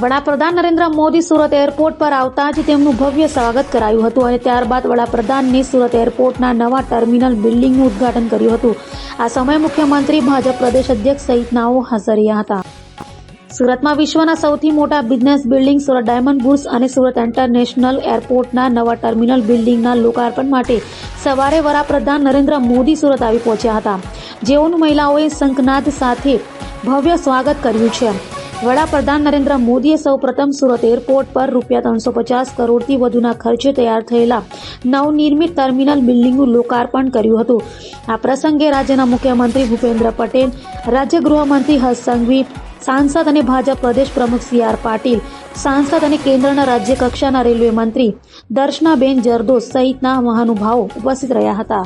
વડાપ્રધાન નરેન્દ્ર મોદી સુરત એરપોર્ટ પર આવતા જ તેમનું ભવ્ય સ્વાગત કરાયું હતું અને ત્યારબાદ વડાપ્રધાનની સુરત એરપોર્ટના નવા ટર્મિનલ બિલ્ડિંગનું ઉદ્ઘાટન કર્યું હતું. આ સમયે મુખ્યમંત્રી ભાજપ પ્રદેશ અધ્યક્ષ સહિતનાઓ હાજર હતા. સુરતમાં વિશ્વના સૌથી મોટા business building Surat diamond bourse અને સુરત ઇન્ટરનેશનલ એરપોર્ટના નવા ટર્મિનલ બિલ્ડિંગના લોકાર્પણ માટે સવારે વડાપ્રધાન નરેન્દ્ર મોદી સુરત આવી પહોંચ્યા હતા. જેઓનું મહિલાઓએ શંખનાદ સાથે ભવ્ય સ્વાગત કર્યું છે. વડાપ્રધાન નરેન્દ્ર મોદીએ સૌપ્રથમ સુરત એરપોર્ટ પર રૂપિયા ત્રણસો પચાસ કરોડથી વધુના ખર્ચે તૈયાર થયેલા નવનિર્મિત ટર્મિનલ બિલ્ડિંગનું લોકાર્પણ કર્યું હતું. આ પ્રસંગે રાજ્યના મુખ્યમંત્રી ભૂપેન્દ્ર પટેલ, રાજ્ય ગૃહમંત્રી હર્ષ સંઘવી, સાંસદ અને ભાજપ પ્રદેશ પ્રમુખ સી આર પાટીલ, સાંસદ અને કેન્દ્રના રાજ્ય કક્ષાના રેલવે મંત્રી દર્શનાબેન જરદોસ સહિતના મહાનુભાવો ઉપસ્થિત રહ્યા હતા.